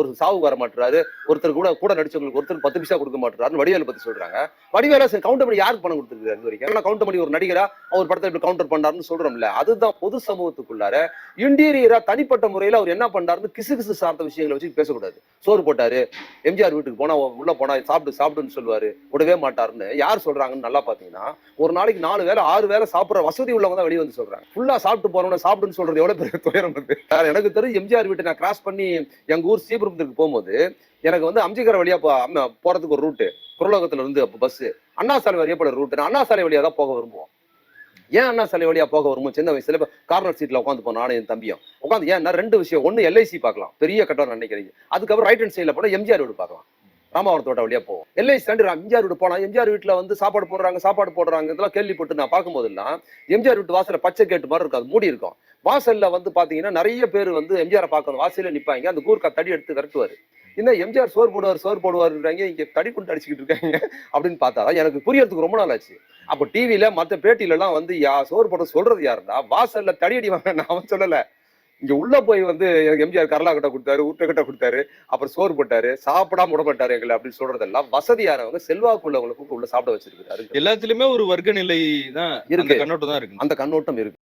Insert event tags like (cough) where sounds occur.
ஒரு சாவுக்கு வர மாட்டுறாரு. ஒருத்தர் கூட கூட நடிச்சவங்களுக்கு ஒருத்தர் பத்து பைசா கொடுக்க மாட்டுறாருன்னு வடிவேல பத்தி சொல்றாங்க. வடிவேல கவுண்டர் பண்ணி யாருக்கு பணம் கொடுத்துருக்காரு இது வரைக்கும்? கவுண்டர் பண்ணி ஒரு நடிகரா அவர் படத்தை இப்படி கவுண்டர் பண்ணாருன்னு சொல்றோம்ல. அதுதான் பொது சமூகத்துக்குள்ளார இன்டீரியரா தனிப்பட்ட முறையில அவர் என்ன பண்ணாருன்னு கிசு கிசு சார்ந்த விஷயங்களை வச்சு பேசக்கூடாது. சோறு போட்டாரு எம்ஜிஆர் வீட்டுக்கு போனா உள்ள போனா சாப்பிட்டு சாப்பிடுன்னு சொல்லுவாரு விடவே மாட்டாருன்னு யார் சொல்றாங்கன்னு நல்லா பாத்தீங்கன்னா ஒரு நாளைக்கு நாலு வேலை ஆறு வேலை சாப்பிடுற வசதி உள்ளவங்க தான் வெளியே வந்து சொல்றாங்க. ஃபுல்லா சாப்பிட்டு போறவன சாப்பிடுன்னு சொல்றது எவ்வளவு பெரிய துயரம் எனக்கு தெரிஞ்சு எம்ஜிஆர் வீட்டை நான் கிராஸ் பண்ணி எங்க ஊர் சீபுரத்துக்கு போகும்போது எனக்கு வந்து அம்ஜிகர வழியா போ- போறதுக்கு ஒரு ரூட்டு புரலோகத்துல இருந்து பஸ் அண்ணா சாலை வழியா போற ரூட்டு அண்ணா சாலை வழியா தான் போக விரும்புவோம். ஏன் அண்ணா சாலை வழியா போக விரும்பும் சின்ன வயசுல கார்னர் சீட்ல உட்காந்து போனோம். நானும் என் தம்பியும். உட்காந்து ஏன்னா ரெண்டு விஷயம். ஒண்ணு எல்ஐசி பார்க்கலாம். பெரிய கட்டணம் நினைக்கிறீங்க அதுக்கப்புறம் ரைட் ஹேண்ட் சைடுல போனா எம்ஜிஆர் வீடு பார்க்கலாம். ராமாவரத்தோட்ட வழியா போவோம். எல்ஐ தாண்டி எம்ஜிஆர் வீடு போனா எம்ஜிஆர் வீட்டுல வந்து சாப்பாடு போடுறாங்க சாப்பாடு போடுறாங்க இதெல்லாம் கேள்விப்பட்டு நான் பார்க்கும்போதெல்லாம் எம்ஜிஆர் வீட்டு வாசல பச்சை கேட்டு மாதிரி இருக்கும் அது மூடி இருக்கும். வாசல்ல வந்து பாத்தீங்கன்னா நிறைய பேர் வந்து எம்ஜிஆர் பார்க்கணும். வாசல்ல நிப்பாங்க. அந்த கூர்க்கா தடி எடுத்து விரட்டுவாரு. என்ன எம்ஜிஆர் சோறு போடுவார் சோறு போடுவாருன்றாங்க இங்க தடி கொண்டு அடிச்சுக்கிட்டு இருக்காங்க (laughs) அப்படின்னு பார்த்தா எனக்கு புரியறதுக்கு ரொம்ப நாள் ஆச்சு. அப்போ டிவியில மத்த பேட்டில எல்லாம் வந்து யா சோறு போட சொல்றது யாருன்னா வாசல்ல தடி அடி வாங்க நான் அவன் சொல்லல. இங்க உள்ள போய் வந்து எனக்கு எம்ஜிஆர் கரலா கட்ட கொடுத்தாரு உருட்டை கட்ட கொடுத்தாரு அப்புறம் சோறு போட்டாரு சாப்பிடாம விட மாட்டாரு எங்களை அப்படின்னு சொல்றதெல்லாம் வசதியானவங்க செல்வாக்கு உள்ளவங்களுக்கு உள்ள சாப்பிட வச்சிருக்காரு எல்லாத்துலயுமே ஒரு வர்க்க நிலை தான் இருக்கு. கண்ணோட்டம் தான் இருக்கு. அந்த கண்ணோட்டம் இருக்கு.